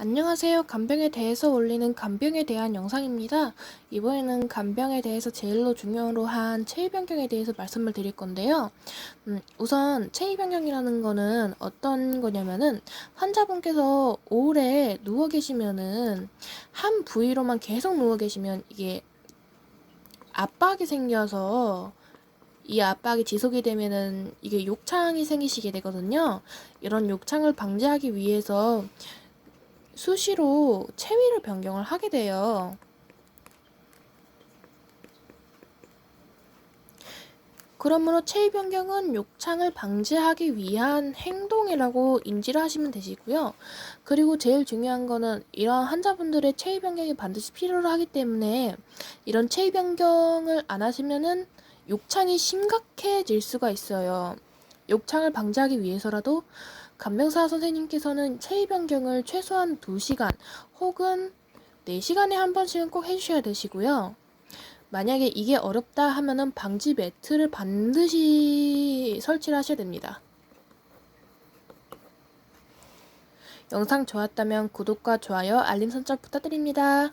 안녕하세요. 간병에 대해서 올리는 간병에 대한 영상입니다. 이번에는 간병에 대해서 제일로 중요로 한 체위 변경에 대해서 말씀을 드릴 건데요. 음, 우선 체위 변경이라는 거는 어떤 거냐면은 환자분께서 오래 누워 계시면은 한 부위로만 계속 누워 계시면 이게 압박이 생겨서 이 압박이 지속이 되면은 이게 욕창이 생기시게 되거든요. 이런 욕창을 방지하기 위해서 수시로 체위를 변경을 하게 돼요. 그러므로 체위 변경은 욕창을 방지하기 위한 행동이라고 인지를 하시면 되시고요. 그리고 제일 중요한 거는 이런 환자분들의 체위 변경이 반드시 필요로 하기 때문에 이런 체위 변경을 안 하시면은 욕창이 심각해질 수가 있어요. 욕창을 방지하기 위해서라도 간병사 선생님께서는 체위 변경을 최소한 2시간 혹은 4시간에 한 번씩은 꼭 해주셔야 되시고요. 만약에 이게 어렵다 하면은 방지 매트를 반드시 설치를 하셔야 됩니다. 영상 좋았다면 구독과 좋아요, 알림 설정 부탁드립니다.